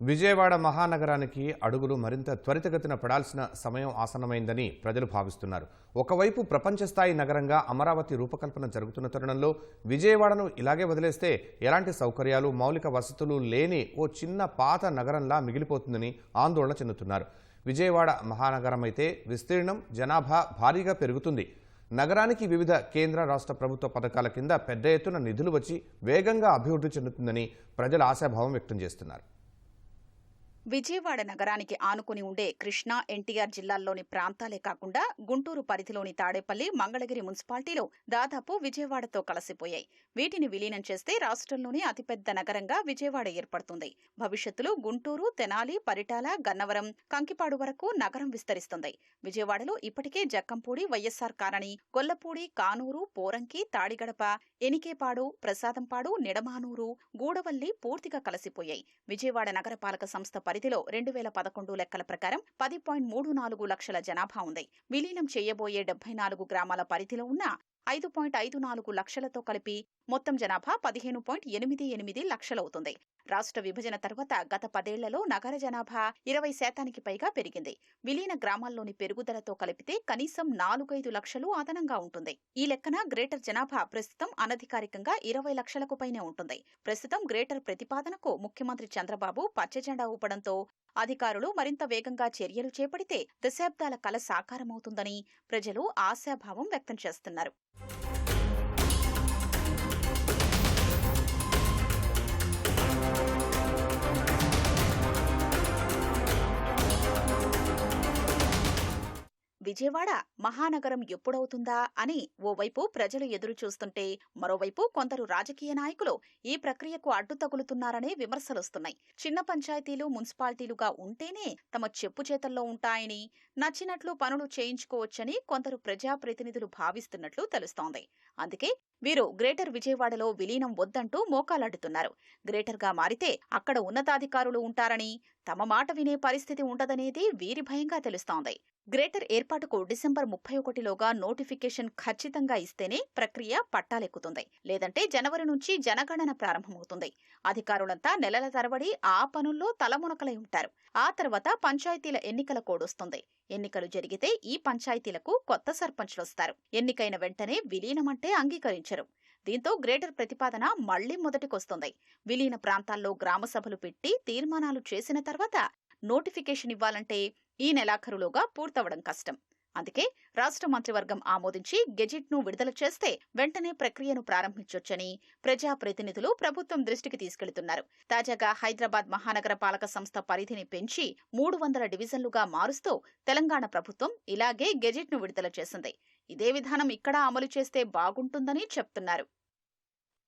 విజయవాడ మహానగరానికి అడుగులు మరింత త్వరితగతిన పడాల్సిన సమయం ఆసన్నమైందని ప్రజలు భావిస్తున్నారు. ఒకవైపు ప్రపంచ స్థాయి నగరంగా అమరావతి రూపకల్పన జరుగుతున్న తరుణంలో విజయవాడను ఇలాగే వదిలేస్తే ఎలాంటి సౌకర్యాలు మౌలిక వసతులు లేని ఓ చిన్న పాత నగరంలా మిగిలిపోతుందని ఆందోళన చెందుతున్నారు. విజయవాడ మహానగరం అయితే విస్తీర్ణం జనాభా భారీగా పెరుగుతుంది. నగరానికి వివిధ కేంద్ర రాష్ట్ర ప్రభుత్వ పథకాల కింద పెద్ద ఎత్తున నిధులు వచ్చి వేగంగా అభివృద్ధి చెందుతుందని ప్రజలు ఆశాభావం వ్యక్తం చేస్తున్నారు. విజయవాడ నగరానికి ఆనుకుని ఉండే కృష్ణా ఎన్టీఆర్ జిల్లాల్లోని ప్రాంతాలే కాకుండా గుంటూరు పరిధిలోని తాడేపల్లి మంగళగిరి మున్సిపాలిటీలు దాదాపు విజయవాడతో కలిసిపోయాయి. వీటిని విలీనం చేస్తే రాష్ట్రంలోనే అతిపెద్ద నగరంగా విజయవాడ ఏర్పడుతుంది. భవిష్యత్తులో గుంటూరు తెనాలి పరిటాల గన్నవరం కంకిపాడు వరకు నగరం విస్తరిస్తుంది. విజయవాడలో ఇప్పటికే జక్కంపూడి వైఎస్ఆర్ కాలనీ గొల్లపూడి కానూరు పోరంకి తాడిగడప ఎనికేపాడు ప్రసాదంపాడు నిడమానూరు గూడవల్లి పూర్తిగా కలిసిపోయాయి. విజయవాడ నగరపాలక సంస్థ పరి పరిధిలో రెండు వేల పదకొండు లెక్కల ప్రకారం పది పాయింట్ మూడు నాలుగు లక్షల జనాభా ఉంది. విలీనం చేయబోయే డెబ్బై నాలుగు గ్రామాల పరిధిలో ఉన్న ఐదు పాయింట్ ఐదు నాలుగు లక్షలతో కలిపి మొత్తం జనాభా పదిహేను పాయింట్ ఎనిమిది ఎనిమిది లక్షలవుతుంది. రాష్ట్ర విభజన తర్వాత గత పదేళ్ళలో నగర జనాభా ఇరవై శాతానికి పైగా పెరిగింది. విలీన గ్రామాల్లోని పెరుగుదలతో కలిపితే కనీసం నాలుగైదు లక్షలు అదనంగా ఉంటుంది. ఈ లెక్కన గ్రేటర్ జనాభా ప్రస్తుతం అనధికారికంగా ఇరవై లక్షలకు పైనే ఉంటుంది. ప్రస్తుతం గ్రేటర్ ప్రతిపాదనకు ముఖ్యమంత్రి చంద్రబాబు పచ్చజెండా ఊపడంతో అధికారులు మరింత వేగంగా చర్యలు చేపడితే దశాబ్దాల కల సాకారమవుతుందని ప్రజలు ఆశాభావం వ్యక్తం చేస్తున్నారు. విజయవాడ మహానగరం ఎప్పుడవుతుందా అని ఓవైపు ప్రజలు ఎదురు చూస్తుంటే మరోవైపు కొందరు రాజకీయ నాయకులు ఈ ప్రక్రియకు అడ్డు తగులుతున్నారనే విమర్శలొస్తున్నాయి. చిన్న పంచాయతీలు మున్సిపాలిటీలుగా ఉంటేనే తమ చెప్పు చేతల్లో ఉంటాయని నచ్చినట్లు పనులు చేయించుకోవచ్చని కొందరు ప్రజాప్రతినిధులు భావిస్తున్నట్లు తెలుస్తోంది. అందుకే వీరు గ్రేటర్ విజయవాడలో విలీనం వద్దంటూ మోకాలాడుతున్నారు. గ్రేటర్గా మారితే అక్కడ ఉన్నతాధికారులు ఉంటారని తమ మాట వినే పరిస్థితి ఉండదనేది వీరి భయంగా తెలుస్తోంది. గ్రేటర్ ఏర్పాటుకు డిసెంబర్ ముప్పై ఒకటిలోగా నోటిఫికేషన్ ఖచ్చితంగా ఇస్తేనే ప్రక్రియ పట్టాలెక్కుతుంది. లేదంటే జనవరి నుంచి జనగణన ప్రారంభమవుతుంది. అధికారులంతా నెలల తరబడి ఆ పనుల్లో తలమునకలై ఉంటారు. ఆ తర్వాత పంచాయతీల ఎన్నికల కోడొస్తుంది. ఎన్నికలు జరిగితే ఈ పంచాయతీలకు కొత్త సర్పంచ్లొస్తారు ఎన్నికైన వెంటనే విలీనమంటే అంగీకరించరు. దీంతో గ్రేటర్ ప్రతిపాదన మళ్ళీ మొదటికొస్తుంది. విలీన ప్రాంతాల్లో గ్రామ సభలు పెట్టి తీర్మానాలు చేసిన తర్వాత నోటిఫికేషన్ ఇవ్వాలంటే ఈ నెలాఖరులోగా పూర్తవడం కష్టం. అందుకే రాష్ట్ర మంత్రివర్గం ఆమోదించి గెజిట్ను విడుదల చేస్తే వెంటనే ప్రక్రియను ప్రారంభించొచ్చని ప్రజాప్రతినిధులు ప్రభుత్వం దృష్టికి తీసుకెళ్తున్నారు. తాజాగా హైదరాబాద్ మహానగర పాలక సంస్థ పరిధిని పెంచి మూడు వందల డివిజన్లుగా మారుస్తూ తెలంగాణ ప్రభుత్వం ఇలాగే గెజిట్ను విడుదల చేసింది. ఇదే విధానం ఇక్కడ అమలు చేస్తే బాగుంటుందని చెప్తున్నారు.